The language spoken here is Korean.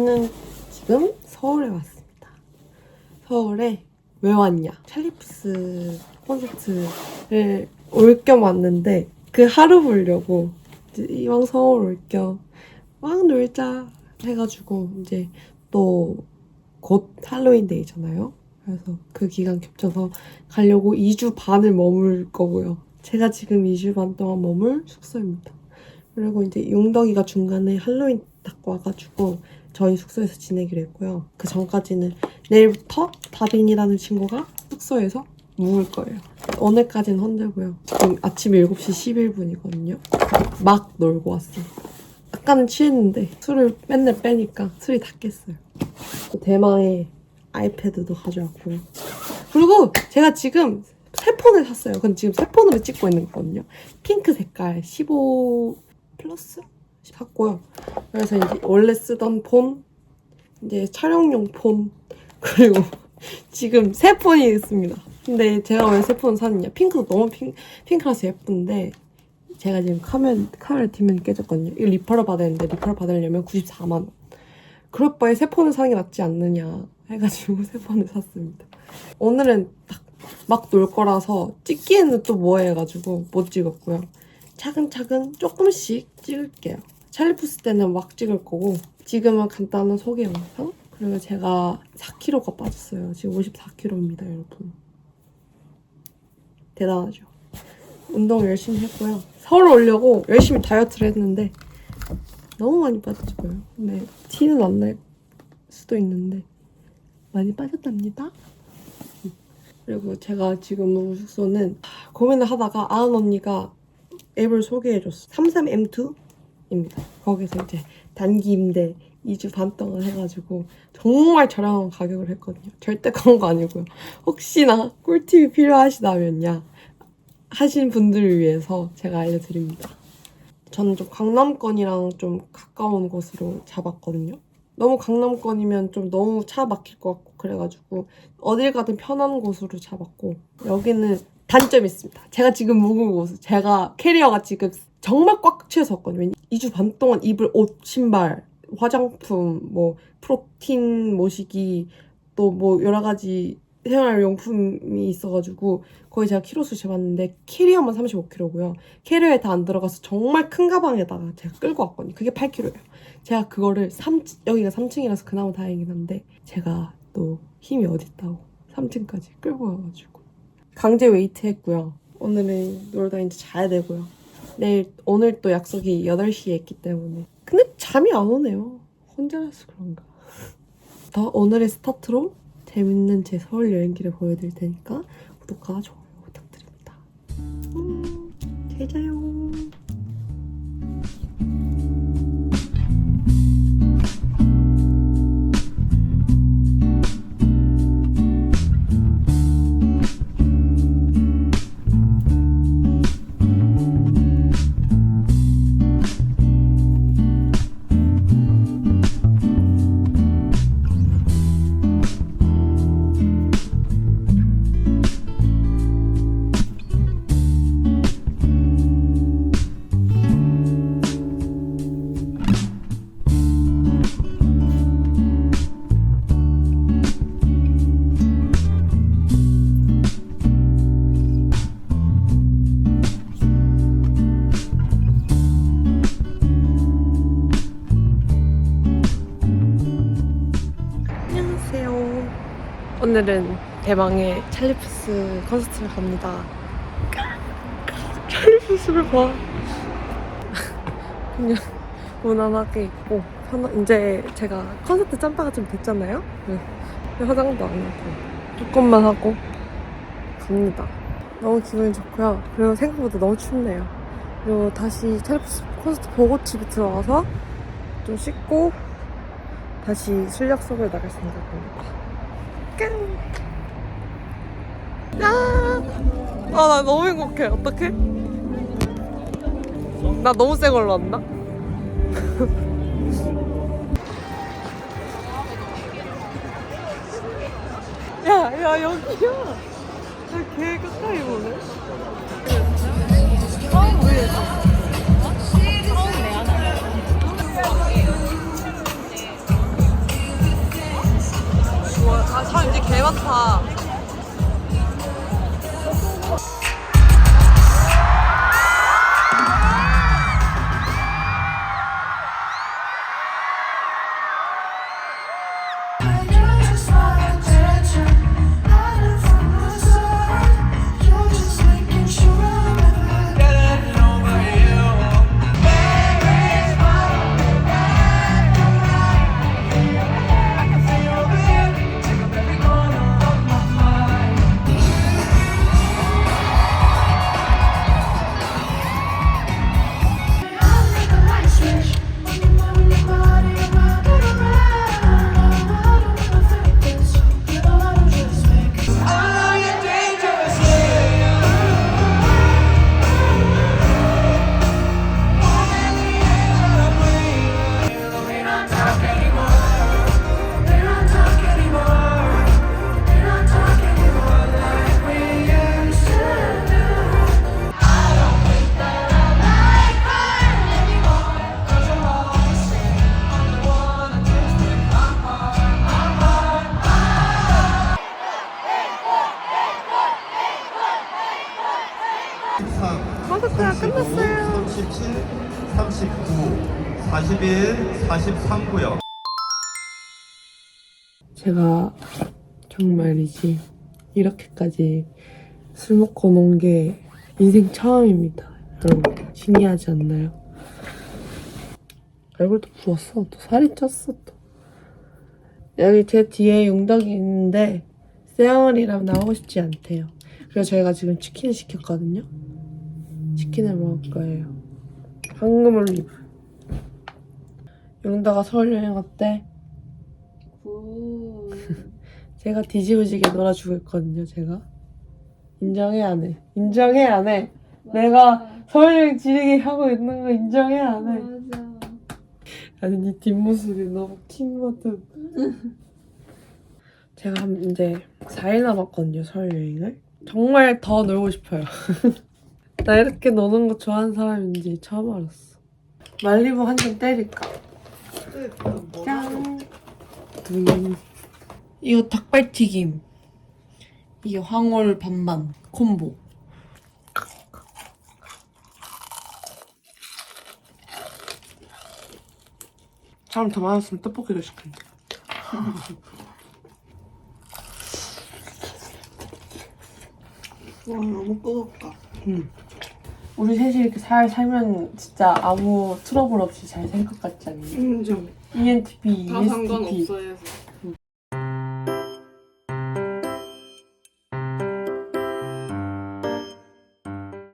저는 지금 서울에 왔습니다. 서울에 왜 왔냐? 찰리푸스 콘서트를 올 겸 왔는데 그 하루 보려고 이왕 서울 올 겸 막 놀자 해가지고 이제 또 곧 할로윈 데이잖아요. 그래서 그 기간 겹쳐서 가려고 2주 반을 머물 거고요. 제가 지금 2주 반 동안 머물 숙소입니다. 그리고 이제 용덕이가 중간에 할로윈 딱 와가지고 저희 숙소에서 지내기로 했고요. 그 전까지는 내일부터 다빈이라는 친구가 숙소에서 묵을 거예요. 오늘까지는 혼자고요. 지금 아침 7시 11분이거든요. 막 놀고 왔어요. 아까는 취했는데 술을 맨날 빼니까 술이 다 깼어요. 또 대망의 아이패드도 가져왔고요. 그리고 제가 지금 새 폰을 샀어요. 근데 지금 새 폰으로 찍고 있는 거거든요. 핑크 색깔 15 플러스 샀고요. 그래서 이제 원래 쓰던 폰, 이제 촬영용 폰, 그리고 지금 새 폰이 있습니다. 근데 제가 왜 새 폰 샀냐? 핑크도 너무 핑, 핑크라서 예쁜데 제가 지금 카메라, 카메라 뒷면이 깨졌거든요. 이거 리퍼를 받아야 되는데 리퍼를 받으려면 94만 원. 그럴 바에 새 폰을 사는 게 낫지 않느냐 해가지고 새 폰을 샀습니다. 오늘은 딱 막 놀 거라서 찍기에는 또 뭐 해가지고 못 찍었고요. 차근차근 조금씩 찍을게요. 찰리푸스 때는 막 찍을 거고 지금은 간단한 소개 영상 그리고 제가 4kg가 빠졌어요. 지금 54kg입니다, 여러분. 대단하죠. 운동 열심히 했고요. 서울 오려고 열심히 다이어트를 했는데 너무 많이 빠졌어요. 근데 티는 안 날 수도 있는데 많이 빠졌답니다. 그리고 제가 지금 묵은 숙소는 고민을 하다가 아은 언니가 앱을 소개해줬어. 33M2 입니다. 거기서 이제 단기 임대 2주 반 동안 해가지고 정말 저렴한 가격을 했거든요. 절대 그런 거 아니고요. 혹시나 꿀팁이 필요하시다면야 하신 분들을 위해서 제가 알려드립니다. 저는 좀 강남권이랑 좀 가까운 곳으로 잡았거든요. 너무 강남권이면 좀 너무 차 막힐 것 같고 그래가지고 어딜 가든 편한 곳으로 잡았고 여기는 단점이 있습니다. 제가 지금 묵은 곳은 제가 캐리어가 지금 정말 꽉 채워서 왔거든요. 2주 반 동안 입을 옷, 신발, 화장품, 뭐 프로틴 모시기 또 뭐 여러 가지 생활용품이 있어가지고 거의 제가 키로수 재봤는데 캐리어만 35kg고요. 캐리어에 다 안 들어가서 정말 큰 가방에다가 제가 끌고 왔거든요. 그게 8kg예요. 제가 그거를 3 여기가 3층이라서 그나마 다행이긴 한데 제가 또 힘이 어딨다고 3층까지 끌고 와가지고 강제 웨이트 했고요. 오늘은 놀다 이제 자야 되고요. 내일 오늘 또 약속이 8시에 있기 때문에 근데 잠이 안 오네요. 혼자라서 그런가. 더 오늘의 스타트로 재밌는 제 서울 여행기를 보여드릴 테니까 구독과 좋아요 부탁드립니다. 음, 잘 자요. 오늘은 대망의 찰리푸스 콘서트를 갑니다. 찰리푸스를 봐. 그냥 무난하게 입고 이제 제가 콘서트 짬바가 좀 됐잖아요. 네. 화장도 안 하고 조금만 하고 갑니다. 너무 기분이 좋고요. 그리고 생각보다 너무 춥네요. 그리고 다시 찰리푸스 콘서트 보고 집에 들어와서 좀 씻고 다시 실력 수업을 나갈 생각입니다. 깡! 야! 아, 나 너무 행복해. 어떡해? 나 너무 새 걸로 왔나? 야, 야, 여기야. 야, 개 가까이 보네. 아, 왜? 개많 다. 끝났어요. 37, 39, 41, 43구요. 제가 정말이지 이렇게까지 술 먹고 논 게 인생 처음입니다. 여러분 신기하지 않나요? 얼굴도 부었어. 또 살이 쪘어 또. 여기 제 뒤에 용덕이 있는데 세영을이랑 나오고 싶지 않대요. 그래서 저희가 지금 치킨 시켰거든요. 치킨을 먹을 거예요. 황금 올리브. 용덕아 서울 여행 어때? 제가 뒤지우지게 놀아주고 있거든요, 제가. 인정해, 안 해? 인정해, 안 해? 내가 서울 여행 지리게 하고 있는 거 인정해, 안 해? 맞아. 아니, 네 뒷모습이 너무 킹거든. 제가 한 이제 4일 남았거든요, 서울 여행을. 정말 더 놀고 싶어요. 나 이렇게 노는 거 좋아하는 사람인지 처음 알았어. 말리부 한 잔 때릴까? 짠! 둘. 이거 닭발튀김. 이게 황홀 반반 콤보. 사람 더 많았으면 떡볶이를 시킨다. 와 너무 뜨겁다. 우리 셋이 이렇게 잘 살면 진짜 아무 트러블 없이 잘 살 것 같지 않니? 인정. ENTP, 다 ESTP. 상관없어 해서.